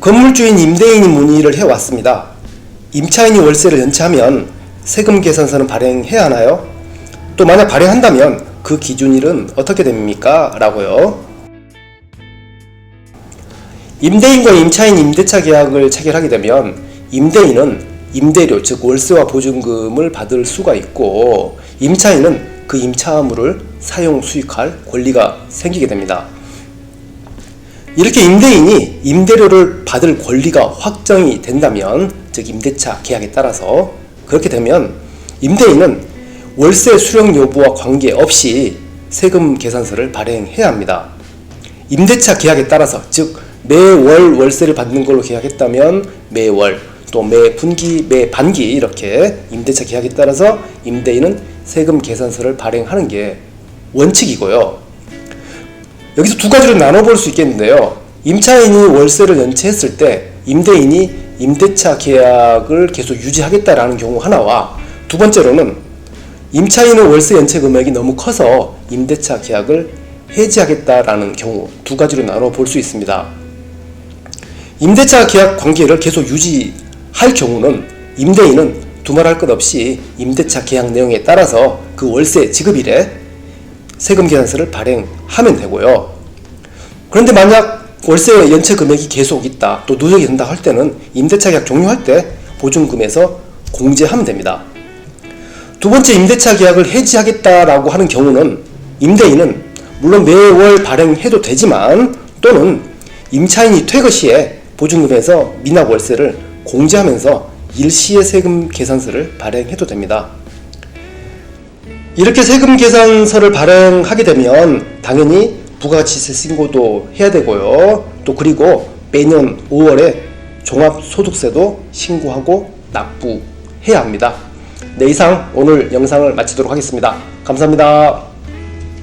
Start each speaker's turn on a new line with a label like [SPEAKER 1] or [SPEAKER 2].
[SPEAKER 1] 건물주인 임대인이 문의를 해왔습니다. 임차인이 월세를 연체하면 세금 계산서는 발행해야 하나요? 또 만약 발행한다면 그 기준일은 어떻게 됩니까? 라고요. 임대인과 임차인 임대차 계약을 체결하게 되면 임대인은 임대료 즉 월세와 보증금을 받을 수가 있고 임차인은 그 임차물을 사용 수익할 권리가 생기게 됩니다. 이렇게 임대인이 임대료를 받을 권리가 확정이 된다면 즉 임대차 계약에 따라서 그렇게 되면 임대인은 월세 수령 여부와 관계없이 세금 계산서를 발행해야 합니다. 임대차 계약에 따라서 즉 매월 월세를 받는 걸로 계약했다면 매월 또 매 분기 매 반기 이렇게 임대차 계약에 따라서 임대인은 세금 계산서를 발행하는 게 원칙이고요. 여기서 두 가지로 나눠볼 수 있겠는데요. 임차인이 월세를 연체했을 때 임대인이 임대차 계약을 계속 유지하겠다라는 경우 하나와 두 번째로는 임차인의 월세 연체 금액이 너무 커서 임대차 계약을 해지하겠다라는 경우 두 가지로 나눠 볼 수 있습니다. 임대차 계약 관계를 계속 유지할 경우는 임대인은 두말할 것 없이 임대차 계약 내용에 따라서 그 월세 지급일에 세금 계산서를 발행하면 되고요. 그런데 만약 월세 연체 금액이 계속 있다, 또 누적이 된다 할 때는 임대차 계약 종료할 때 보증금에서 공제하면 됩니다. 두 번째 임대차 계약을 해지하겠다라고 하는 경우는 임대인은 물론 매월 발행해도 되지만 또는 임차인이 퇴거 시에 보증금에서 미납 월세를 공제하면서 일시의 세금 계산서를 발행해도 됩니다. 이렇게 세금 계산서를 발행하게 되면 당연히 부가가치세 신고도 해야 되고요. 또 그리고 매년 5월에 종합소득세도 신고하고 납부해야 합니다. 네, 이상 오늘 영상을 마치도록 하겠습니다. 감사합니다.